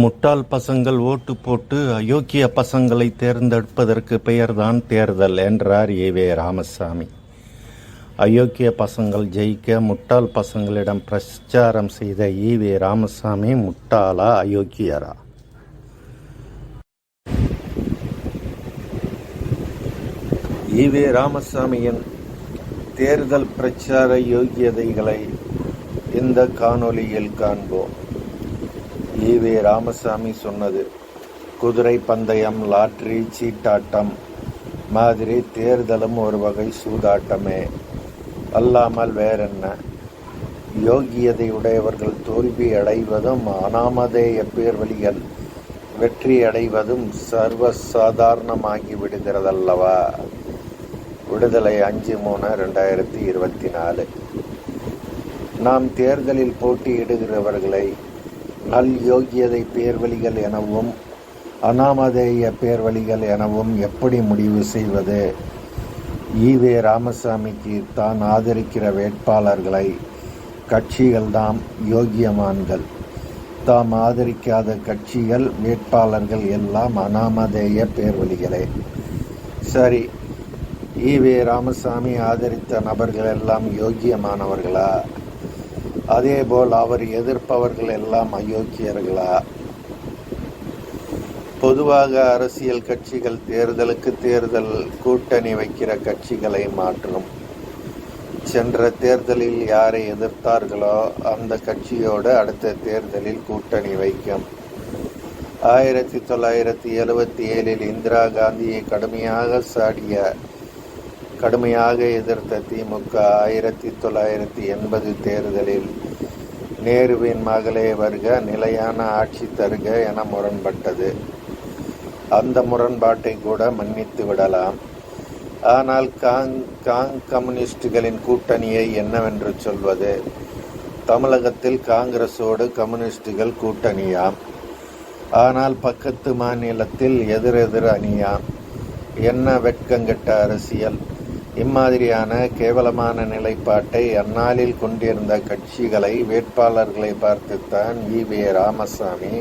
முட்டாள் பசங்கள் ஓட்டு போட்டு அயோக்கிய பசங்களை தேர்ந்தெடுப்பதற்கு பெயர்தான் தேர்தல் என்றார் ஏவே ராமசாமி. அயோக்கிய பசங்கள் ஜெயிக்க முட்டாள் பசங்களிடம் பிரச்சாரம் செய்த ஈவே ராமசாமி முட்டாளா அயோக்கியரா? ஈவே ராமசாமியின் தேர்தல் பிரச்சார யோகியதைகளை இந்த காணொளியில் காண்போம்? ஈவே ராமசாமி சொன்னது. குதிரை பந்தயம் லாட்ரி சீட்டாட்டம் மாதிரி தேர்தலும் ஒரு வகை சூதாட்டமே. அல்லாமல் வேறென்ன? யோகியதை உடையவர்கள் தோல்வி அடைவதும் அனாமதேய பேர்வழிகள் வெற்றி அடைவதும் சர்வ சாதாரணமாகி விடுகிறதல்லவா? விடுதலை அஞ்சு மூணு ரெண்டாயிரத்தி இருபத்தி நாலு. நாம் தேர்தலில் போட்டியிடுகிறவர்களை நல் யோகியதை பேர்வழிகள் எனவும் அனாமதேய பேர்வழிகள் எனவும் எப்படி முடிவு செய்வது? ஈவே ராமசாமிக்கு தான் ஆதரிக்கிற வேட்பாளர்களை கட்சிகள்தாம் யோகியமான்கள். தாம் ஆதரிக்காத கட்சிகள் வேட்பாளர்கள் எல்லாம் அனாமதேய பேர்வழிகளே. சரி ஈவே ராமசாமி ஆதரித்த நபர்கள் எல்லாம் யோகியமானவர்களா? அதேபோல் அவர் எதிர்ப்பவர்கள் எல்லாம் அயோக்கியர்களா? பொதுவாக அரசியல் கட்சிகள் தேர்தலுக்கு தேர்தல் கூட்டணி வைக்கிற கட்சிகளை மாற்றும். சென்ற தேர்தலில் யாரை எதிர்த்தார்களோ அந்த கட்சியோடு அடுத்த தேர்தலில் கூட்டணி வைக்கும். ஆயிரத்தி தொள்ளாயிரத்தி எழுபத்தி ஏழில் இந்திரா காந்தியை கடுமையாக சாடிய கடுமையாக எதிர்த்த திமுக ஆயிரத்தி தொள்ளாயிரத்தி எண்பது தேர்தலில் நேருவின் மகளே வருக நிலையான ஆட்சி தருக என முரண்பட்டது. அந்த முரண்பாட்டை கூட மன்னித்து விடலாம். ஆனால் காங் காங் கம்யூனிஸ்டுகளின் கூட்டணியை என்னவென்று சொல்வது? தமிழகத்தில் காங்கிரஸோடு கம்யூனிஸ்டுகள் கூட்டணியாம். ஆனால் பக்கத்து மாநிலத்தில் எதிரெதிர் அணியாம். என்ன வெட்கங்கெட்ட அரசியல்? இம்மாதிரியான கேவலமான நிலைப்பாட்டை அந்நாளில் கொண்டிருந்த கட்சிகளை வேட்பாளர்களை பார்த்துத்தான் வி. வே. ராமசாமி.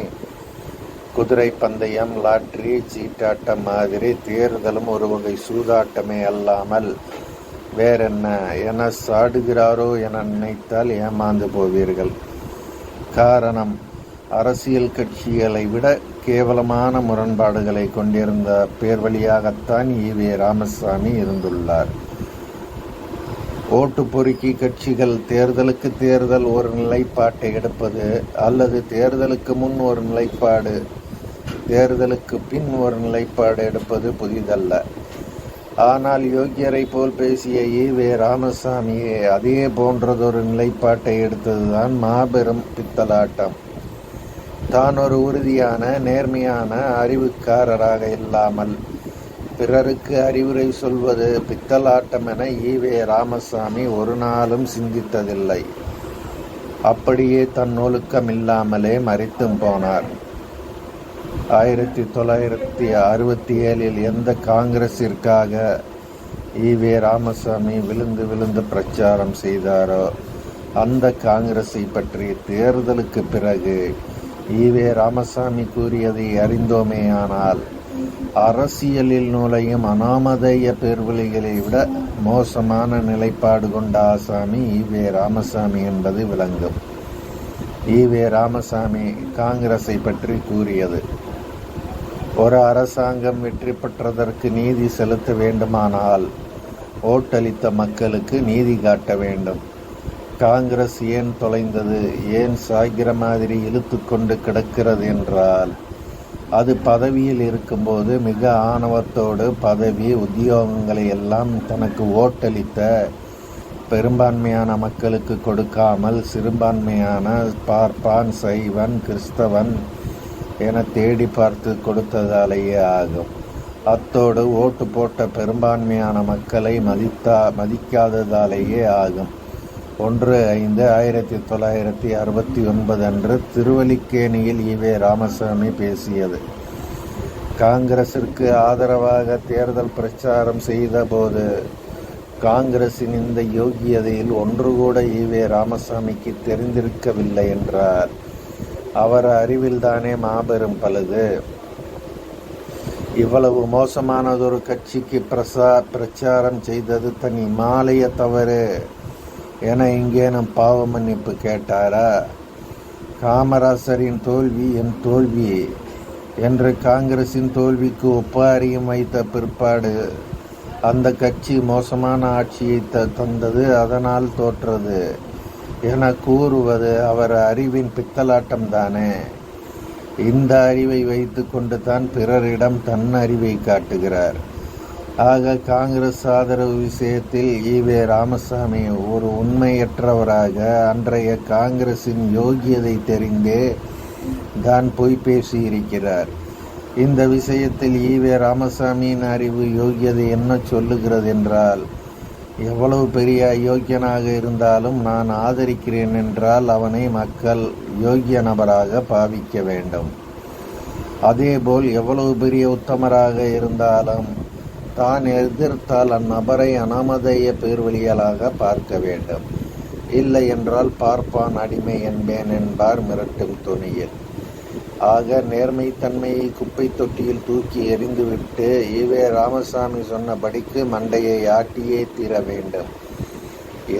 குதிரை பந்தயம் லாட்ரி சீட்டாட்டம் மாதிரி தேர்தலும் ஒரு வகை சூதாட்டமே அல்லாமல் வேறென்ன என சாடுகிறாரோ என நினைத்தால் ஏமாந்து போவீர்கள். காரணம் அரசியல் கட்சிகளை விட கேவலமான முரண்பாடுகளை கொண்டிருந்த பேர் வழியாகத்தான் வே. ராமசாமி இருந்துள்ளார். ஓட்டு பொறுக்கி கட்சிகள் தேர்தலுக்கு தேர்தல் ஒரு நிலைப்பாட்டை எடுப்பது அல்லது தேர்தலுக்கு முன் ஒரு நிலைப்பாடு தேர்தலுக்கு பின் ஒரு நிலைப்பாடு எடுப்பது புதிதல்ல. ஆனால் யோக்கியரை போல் பேசிய ஈவே ராமசாமியே அதே போன்றதொரு நிலைப்பாட்டை எடுத்ததுதான் மாபெரும் பித்தலாட்டம். தான் ஒரு உறுதியான நேர்மையான அறிவுக்காரராக இல்லாமல் பிறருக்கு அறிவுரை சொல்வது பித்தலாட்டம் என ஈவே ராமசாமி ஒரு நாளும் சிந்தித்ததில்லை. அப்படியே தன் ஒழுக்கமில்லாமலே மறித்தும் போனார். ஆயிரத்தி தொள்ளாயிரத்தி அறுபத்தி ஏழில் எந்த காங்கிரஸிற்காக ஈவே ராமசாமி விழுந்து விழுந்து பிரச்சாரம் செய்தாரோ அந்த காங்கிரஸை பற்றி தேர்தலுக்கு பிறகு ஈவே ராமசாமி கூறியதை அறிந்தோமேயானால் அரசியலில் நுழையும் அனாமதேய பேர்வழிகளை விட மோசமான நிலைப்பாடு கொண்ட ஆசாமி ஈவே ராமசாமி என்பது விளங்கும். ஈவே ராமசாமி காங்கிரஸை பற்றி கூறியது ஒரு அரசாங்கம் வெற்றி பெற்றதற்கு நீதி செலுத்த வேண்டுமானால் ஓட்டளித்த மக்களுக்கு நீதி காட்ட வேண்டும். காங்கிரஸ் ஏன் தொலைந்தது? ஏன் சாய்கிற மாதிரி இழுத்து கொண்டு கிடக்கிறது? என்றால் அது பதவியில் இருக்கும்போது மிக ஆணவத்தோடு பதவி உத்தியோகங்களை எல்லாம் தனக்கு ஓட்டளித்த பெரும்பான்மையான மக்களுக்கு கொடுக்காமல் சிறுபான்மையான பார்ப்பான் சைவன் கிறிஸ்தவன் என தேடி பார்த்து கொடுத்ததாலேயே ஆகும். அத்தோடு ஓட்டு போட்ட பெரும்பான்மையான மக்களை மதித்தா மதிக்காததாலேயே ஆகும். ஒன்று ஐந்து ஆயிரத்தி தொள்ளாயிரத்தி அறுபத்தி ஒன்பது அன்று திருவல்லிக்கேணியில் ஈவே ராமசாமி பேசியது. காங்கிரசிற்கு ஆதரவாக தேர்தல் பிரச்சாரம் செய்தபோது காங்கிரசின் இந்த யோகியதையில் ஒன்று கூட ஈவே ராமசாமிக்கு தெரிந்திருக்கவில்லை என்றார். அவர் அறிவில்தானே மாபெரும் பழுது. இவ்வளவு மோசமானதொரு கட்சிக்கு பிரசா பிரச்சாரம் செய்தது தன் இமாலய தவறு. என இங்கேனும் பாவ மன்னிப்பு கேட்டாரா? காமராசரின் தோல்வி என் தோல்வி என்று காங்கிரசின் தோல்விக்கு ஒப்பாரியும் வைத்த பிற்பாடு அந்த கட்சி மோசமான ஆட்சியை த தந்தது அதனால் தோற்றது என கூறுவது அவர் அறிவின் பித்தலாட்டம் தானே. இந்த அறிவை வைத்து கொண்டு தான் பிறரிடம் தன் அறிவை காட்டுகிறார். ஆக காங்கிரஸ் ஆதரவு விஷயத்தில் ஈவே ராமசாமி ஒரு உண்மையற்றவராக அன்றைய காங்கிரசின் யோகியதை தெரிந்தே தான் பொய் பேசியிருக்கிறார். இந்த விஷயத்தில் ஈவே ராமசாமியின் அறிவு யோகியதை என்ன சொல்லுகிறது என்றால் எவ்வளவு பெரிய அயோக்கியனாக இருந்தாலும் நான் ஆதரிக்கிறேன் என்றால் அவனை மக்கள் யோகிய நபராக பாவிக்க வேண்டும். அதேபோல் எவ்வளவு பெரிய உத்தமராக இருந்தாலும் தான் எதிர்த்தால் அந்நபரை அனாமதேய பேர்வழியலாக பார்க்க வேண்டும். இல்லை என்றால் பார்ப்பான் அடிமை என்பேன் என்பார் மிரட்டும் துணியில் ஆக நேர்மைத்தன்மையை குப்பை தொட்டியில் தூக்கி எறிந்துவிட்டு ஈவே ராமசாமி சொன்னபடிக்கு மண்டையை ஆட்டியே தீர வேண்டும்.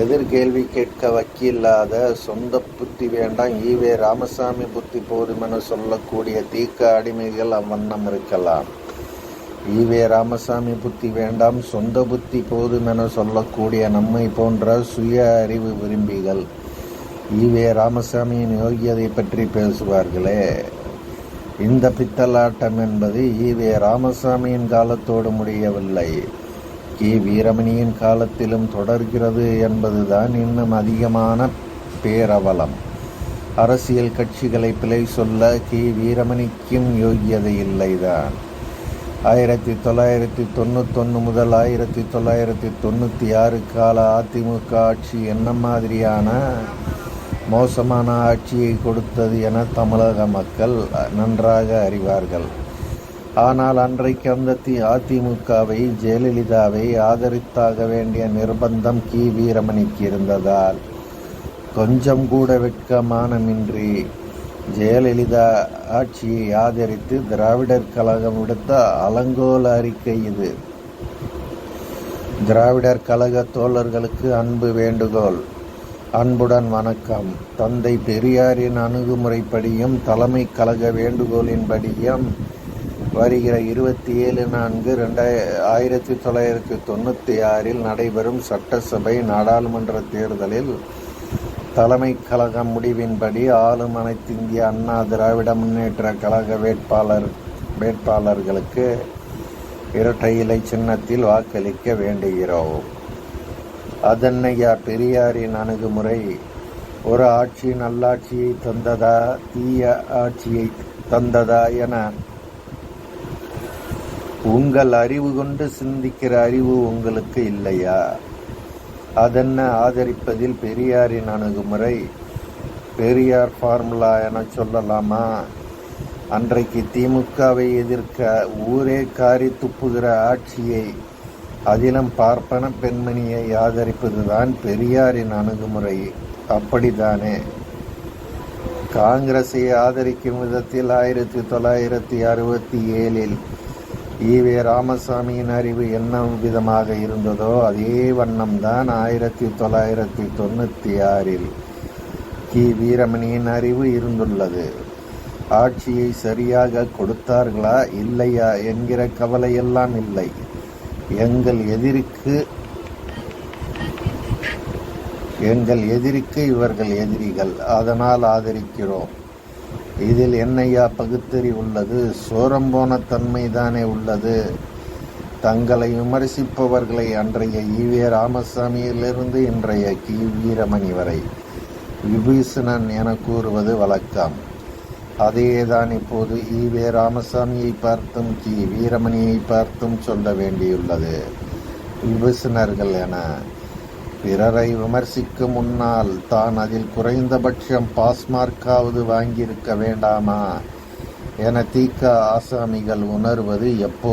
எதிர்கேள்வி கேட்க வக்கில்லாத சொந்த புத்தி வேண்டாம். ஈவே ராமசாமி புத்தி போதுமென சொல்லக்கூடிய தீக்க அடிமைகள் அவ்வண்ணம் இருக்கலாம். ஈவே ராமசாமி புத்தி வேண்டாம் சொந்த புத்தி போதுமென சொல்லக்கூடிய நம்மை போன்ற சுய அறிவு விரும்பிகள். ஈவே ராமசாமியின் யோகியதை பற்றி பேசுவார்களே. இந்த பித்தலாட்டம் என்பது ஈவே ராமசாமியின் காலத்தோடு முடியவில்லை. கி. வீரமணியின் காலத்திலும் தொடர்கிறது என்பதுதான் இன்னும் அதிகமான பேரவலம். அரசியல் கட்சிகளை பிழை சொல்ல கி. வீரமணிக்கும் யோகியதை இல்லைதான். ஆயிரத்தி தொள்ளாயிரத்தி தொண்ணூத்தொன்று முதல் ஆயிரத்தி தொள்ளாயிரத்தி தொண்ணூற்றி ஆறு கால அதிமுக ஆட்சி என்ன மாதிரியான மோசமான ஆட்சியை கொடுத்தது என தமிழக மக்கள் நன்றாக அறிவார்கள். ஆனால் அன்றைக்கு அந்த தி அதிமுகவை ஜெயலலிதாவை ஆதரித்தாக வேண்டிய நிர்பந்தம் கி. வீரமணிக்கு இருந்ததால் கொஞ்சம் கூட வெட்கமானமின்றி ஜெயலலிதா ஆட்சியை ஆதரித்து திராவிடர் கழகம் விடுத்த அலங்கோல அறிக்கை இது. திராவிடர் கழக தோழர்களுக்கு அன்பு வேண்டுகோள். அன்புடன் வணக்கம். தந்தை பெரியாரின் அணுகுமுறைப்படியும் தலைமை கழக வேண்டுகோளின்படியும் வருகிற இருபத்தி ஏழு நான்கு ரெண்டாய ஆயிரத்தி தொள்ளாயிரத்தி தொண்ணூற்றி ஆறில் நடைபெறும் சட்டசபை நாடாளுமன்ற தேர்தலில் தலைமை கழக முடிவின்படி ஆளும் அனைத்திந்திய அண்ணா திராவிட முன்னேற்ற கழக வேட்பாளர் வேட்பாளர்களுக்கு இரட்டை இலை சின்னத்தில் வாக்களிக்க வேண்டுகிறோம். அதன்னையா பெரியாரின் அணுகுமுறை ஒரு ஆட்சி நல்லாட்சியை தந்ததா தீய ஆட்சியை தந்ததா என. உங்கள் அறிவு கொண்டு சிந்திக்கிற அறிவு உங்களுக்கு இல்லையா? அதென்ன ஆதரிப்பதில் பெரியாரின் அணுகுமுறை? பெரியார் ஃபார்முலா என சொல்லலாமா? அன்றைக்கு திமுகவை எதிர்க்க ஊரே காரி துப்புகிற ஆட்சியை அதிலும் பார்ப்பன பெண்மணியை ஆதரிப்பதுதான் பெரியாரின் அணுகுமுறை. அப்படித்தானே? காங்கிரஸை ஆதரிக்கும் விதத்தில் ஆயிரத்தி தொள்ளாயிரத்தி அறுபத்தி ஏழில் ஈவே ராமசாமியின் அறிவு என்ன விதமாக இருந்ததோ அதே வண்ணம்தான் ஆயிரத்தி தொள்ளாயிரத்தி தொண்ணூற்றி ஆறில் கி. வீரமணியின் அறிவு இருந்துள்ளது. ஆட்சியை சரியாக கொடுத்தார்களா இல்லையா என்கிற கவலையெல்லாம் இல்லை. எங்கள் எதிரிக்கு எங்கள் எதிரிக்கு இவர்கள் எதிரிகள் அதனால் ஆதரிக்கிறோம். இதில் என்னையா பகுத்தறி உள்ளது? சோரம்போன தன்மை தானே உள்ளது. தங்களை விமர்சிப்பவர்களை அன்றைய ஈவே ராமசாமியிலிருந்து இன்றைய கி. வீரமணி வரை. விபீஷணன் என கூறுவது வழக்கம். அதையேதான் இப்போது ஈவே ராமசாமியை பார்த்தும் கி. வீரமணியை பார்த்தும் சொல்ல வேண்டியுள்ளது. விபூஷணர்கள் என பிறரை விமர்சிக்கும் முன்னால் தான் அதில் குறைந்தபட்சம் பாஸ்மார்க்காவது வாங்கியிருக்க வேண்டாமா? என தீக்க ஆசாமிகள் உணர்வது எப்போ